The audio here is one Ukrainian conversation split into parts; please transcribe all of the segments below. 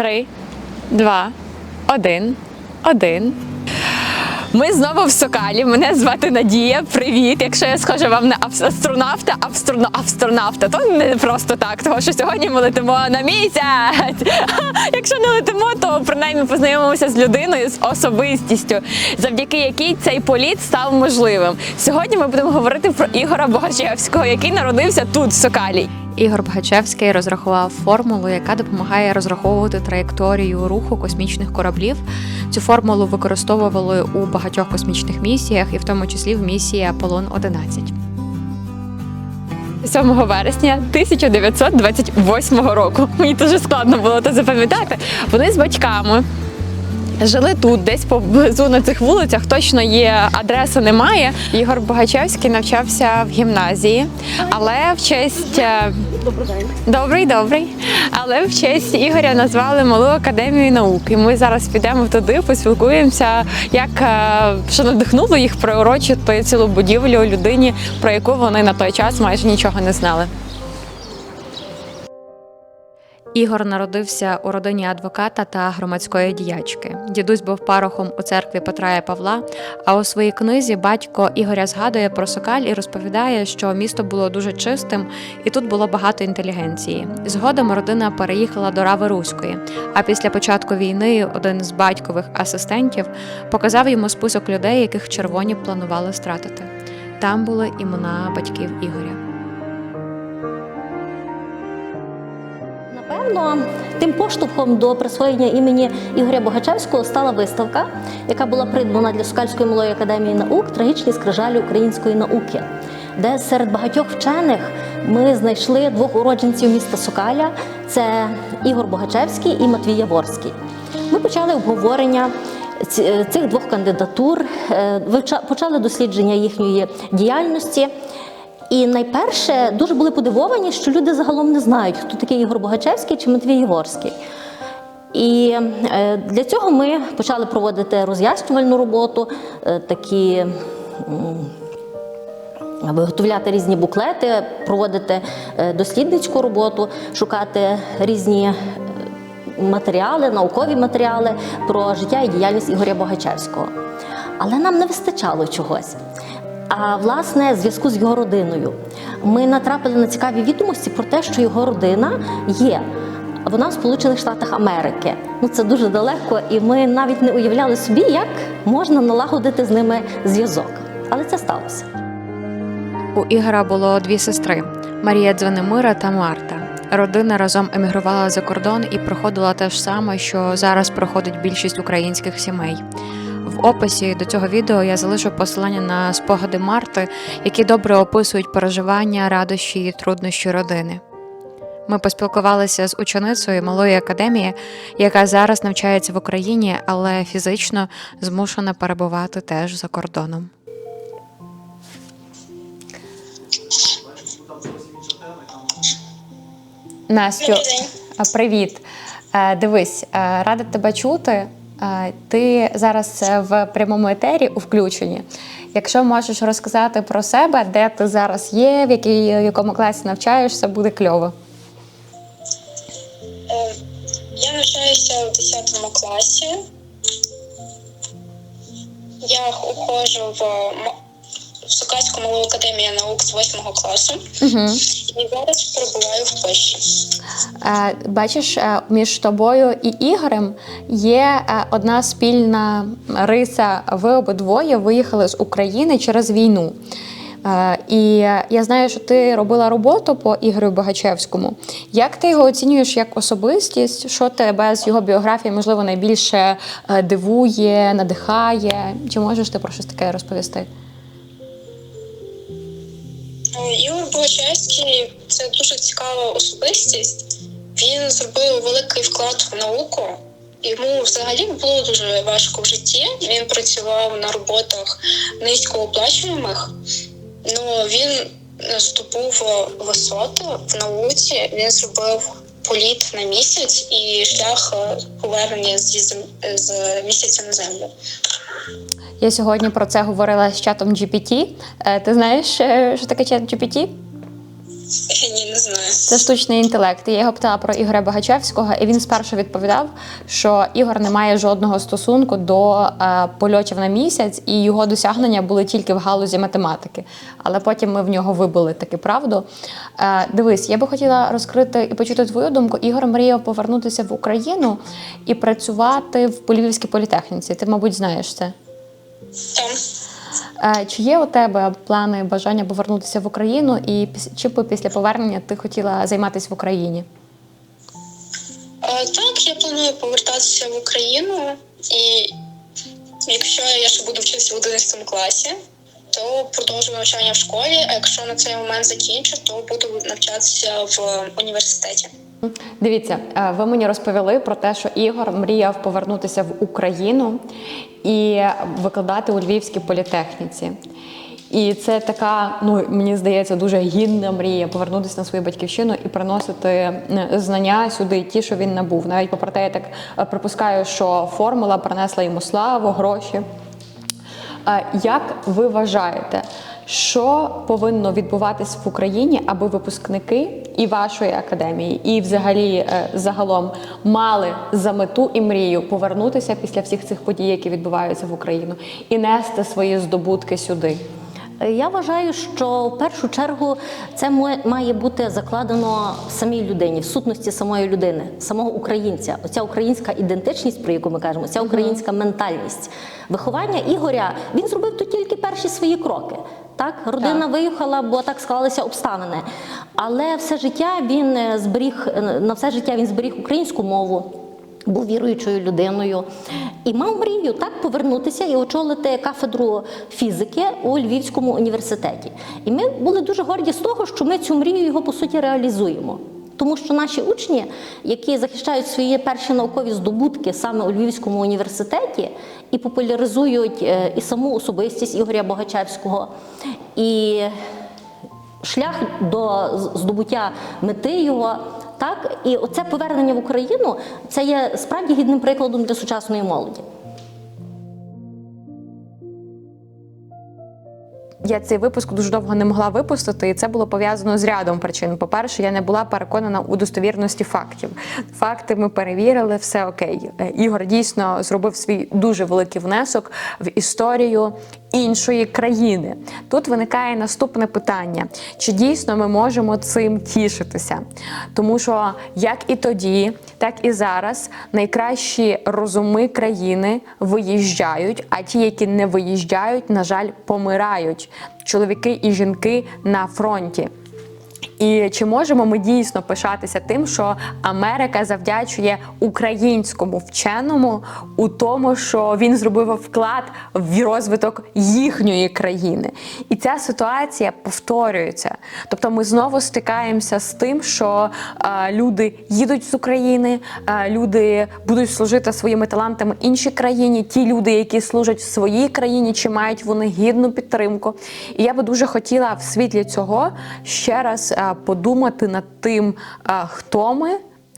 три, два, один, один. Ми знову в Сокалі. Мене звати Надія. Привіт. Якщо я схожа вам на ав- астронавта, астроно, астронавта, то не просто так, тому що сьогодні ми летимо на місяць. Якщо не летимо, то принаймні познайомимося з людиною, з особистістю, завдяки якій цей політ став можливим. Сьогодні ми будемо говорити про Ігора Богачевського, який народився тут, в Сокалі. Ігор Богачевський розрахував формулу, яка допомагає розраховувати траєкторію руху космічних кораблів. Цю формулу використовували у багатьох космічних місіях, і в тому числі в місії Аполлон 11. 7 вересня 1928 року. Мені дуже складно було це запам'ятати. Вони з батьками. Жили тут, десь поблизу на цих вулицях. Точно є адреса, немає. Ігор Богачевський навчався в гімназії, але в честь е, добрий, добрий. Але в честь Ігоря назвали малу академію наук. І ми зараз підемо туди, поспілкуємося, як е, що надихнуло їх приурочити цілу будівлю людині, про яку вони на той час майже нічого не знали. Ігор народився у родині адвоката та громадської діячки. Дідусь був парохом у церкві Петра і Павла. А у своїй книзі батько Ігоря згадує про Сокаль і розповідає, що місто було дуже чистим і тут було багато інтелігенції. Згодом родина переїхала до Рави Руської. А після початку війни один з батькових асистентів показав йому список людей, яких червоні планували стратити. Там були імена батьків Ігоря. Напевно, тим поштовхом до присвоєння імені Ігоря Богачевського стала виставка, яка була придбана для Сокальської малої академії наук Трагічні скрижалі української науки, де серед багатьох вчених ми знайшли двох уродженців міста Сокаля: це Ігор Богачевський і Матвій Яворський. Ми почали обговорення цих двох кандидатур, е, почали дослідження їхньої діяльності. І найперше дуже були подивовані, що люди загалом не знають, хто такий Ігор Богачевський чи Матвій Єгорський. І е, для цього ми почали проводити роз'яснювальну роботу, е, такі виготовляти різні буклети, проводити е, дослідницьку роботу, шукати різні матеріали, наукові матеріали про життя і діяльність Ігоря Богачевського. Але нам не вистачало чогось. Власне, зв'язку з його родиною ми натрапили на цікаві відомості про те, що його родина є. Вона в Сполучених Штатах Америки. Ну це дуже далеко, і ми навіть не уявляли собі, як можна налагодити з ними зв'язок. Але це сталося. У Ігора було дві сестри Марія Дзвенемира та Марта. Родина разом емігрувала за кордон і проходила те ж саме, що зараз проходить більшість українських сімей. В описі до цього відео я залишу посилання на спогади Марти, які добре описують переживання, радощі і труднощі родини. Ми поспілкувалися з ученицею малої академії, яка зараз навчається в Україні, але фізично змушена перебувати теж за кордоном. Настю, привіт. Е, Дивись, е, рада тебе чути. Ти зараз в прямому етері у включенні. Якщо можеш розказати про себе, де ти зараз є, в якій, в якому класі навчаєшся, буде кльово. Е, Я навчаюся в 10 класі. Я уходжу в, в Сокальську малу академію наук з 8 класу Угу. і зараз перебуваю в Польщі. Е, Бачиш, е, між тобою і Ігорем є е, одна спільна риса. Ви обидвоє виїхали з України через війну. Е, І я знаю, що ти робила роботу по Ігорю Богачевському. Як ти його оцінюєш як особистість? Що тебе з його біографії, можливо, найбільше дивує, надихає? Чи можеш ти про щось таке розповісти? Ігор це дуже цікава особистість. Він зробив великий вклад в науку. Йому взагалі було дуже важко в житті. Він працював на роботах низькооплачуваних, але він здобув висоти в науці. Він зробив політ на місяць і шлях повернення зі з місяця на землю. Я сьогодні про це говорила з чатом GPT. Е, Ти знаєш, е, що таке чат GPT? Ні, не знаю. Це штучний інтелект. Я його питала про Ігоря Багачевського, і він спершу відповідав, що Ігор не має жодного стосунку до е, польотів на місяць, і його досягнення були тільки в галузі математики. Але потім ми в нього вибили таки правду. Е, дивись, я би хотіла розкрити і почути твою думку. Ігор мріяв повернутися в Україну і працювати в Львівській політехніці. Ти, мабуть, знаєш це. Там. Е, Чи є у тебе плани бажання повернутися в Україну, і чи після повернення ти хотіла займатися в Україні? Е, Так, я планую повертатися в Україну, і якщо я ще буду вчитися в 11 класі, то продовжу навчання в школі. А якщо на цей момент закінчу, то буду навчатися в університеті. Дивіться, е, ви мені розповіли про те, що Ігор мріяв повернутися в Україну і викладати у Львівській політехніці. І це така, ну мені здається, дуже гідна мрія повернутися на свою батьківщину і приносити знання сюди, ті, що він набув. Навіть попри те, я так е, припускаю, що формула принесла йому славу, гроші. Як ви вважаєте, що повинно відбуватись в Україні, аби випускники і вашої академії, і взагалі е, загалом мали за мету і мрію повернутися після всіх цих подій, які відбуваються в Україну, і нести свої здобутки сюди? Я вважаю, що в першу чергу це має бути закладено в самій людині, в сутності самої людини, самого українця. Оця українська ідентичність, про яку ми кажемо, ця українська ментальність. Виховання Ігоря він зробив тут тільки перші свої кроки. Так, родина виїхала, бо так склалися обставини. Але все життя він е, зберіг е, на все життя він зберіг українську мову був віруючою людиною і мав мрію так повернутися і очолити кафедру фізики у Львівському університеті. І ми були дуже горді з того, що ми цю мрію його по суті реалізуємо. Тому що наші учні, які захищають свої перші наукові здобутки саме у Львівському університеті і популяризують е, і саму особистість Ігоря Богачевського, і шлях до здобуття мети його. Так, і оце повернення в Україну це є справді гідним прикладом для сучасної молоді. Я цей випуск дуже довго не могла випустити, і це було пов'язано з рядом причин. По-перше, я не була переконана у достовірності фактів. Факти ми перевірили, все окей. Е, Ігор дійсно зробив свій дуже великий внесок в історію іншої країни. Тут виникає наступне питання: чи дійсно ми можемо цим тішитися? Тому що як і тоді, так і зараз найкращі розуми країни виїжджають, а ті, які не виїжджають, на жаль, помирають. Чоловіки і жінки на фронті. І чи можемо ми дійсно пишатися тим, що Америка завдячує українському вченому у тому, що він зробив вклад в розвиток їхньої країни? І ця ситуація повторюється. Тобто, ми знову стикаємося з тим, що е, люди їдуть з України, е, люди будуть служити своїми талантами іншій країні. Ті люди, які служать в своїй країні, чи мають вони гідну підтримку. І я би дуже хотіла в світлі цього ще раз е, подумати над тим, е, хто ми.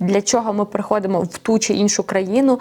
Для чого ми приходимо в ту чи іншу країну?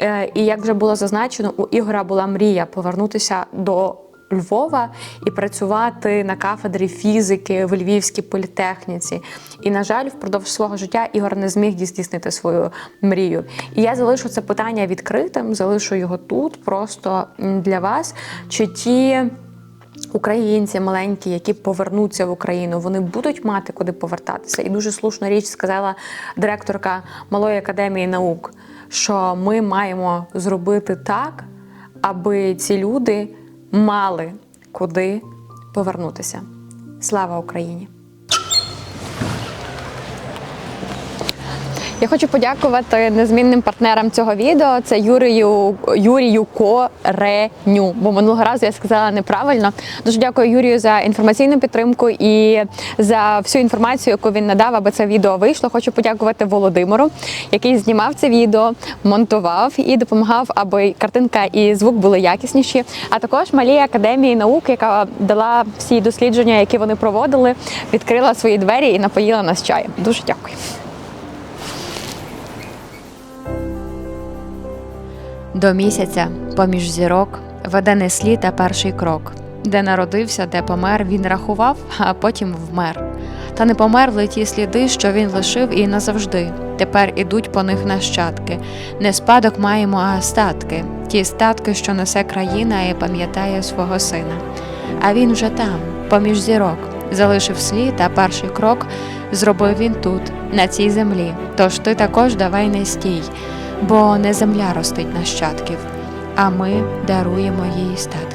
Е, І як вже було зазначено, у Ігора була мрія повернутися до Львова і працювати на кафедрі фізики в Львівській політехніці. І, на жаль, впродовж свого життя Ігор не зміг здійснити свою мрію. І я залишу це питання відкритим, залишу його тут, просто для вас. Чи ті. Українці маленькі, які повернуться в Україну, вони будуть мати куди повертатися. І дуже слушну річ сказала директорка Малої академії наук, що ми маємо зробити так, аби ці люди мали куди повернутися. Слава Україні! Я хочу подякувати незмінним партнерам цього відео. Це Юрію Юрію Кореню. Бо минулого разу я сказала неправильно. Дуже дякую Юрію за інформаційну підтримку і за всю інформацію, яку він надав, аби це відео вийшло. Хочу подякувати Володимиру, який знімав це відео, монтував і допомагав, аби картинка і звук були якісніші. А також малій академії наук, яка дала всі дослідження, які вони проводили, відкрила свої двері і напоїла нас чаєм. Дуже дякую. До місяця, поміж зірок, веде не слід, а перший крок. Де народився, де помер, він рахував, а потім вмер. Та не померли ті сліди, що він лишив і назавжди. Тепер ідуть по них нащадки. Не спадок маємо, а статки. Ті статки, що несе країна і пам'ятає свого сина. А він вже там, поміж зірок, залишив слід, а перший крок зробив він тут, на цій землі. Тож ти також давай не стій, бо не земля ростить нащадків, а ми даруємо їй статки.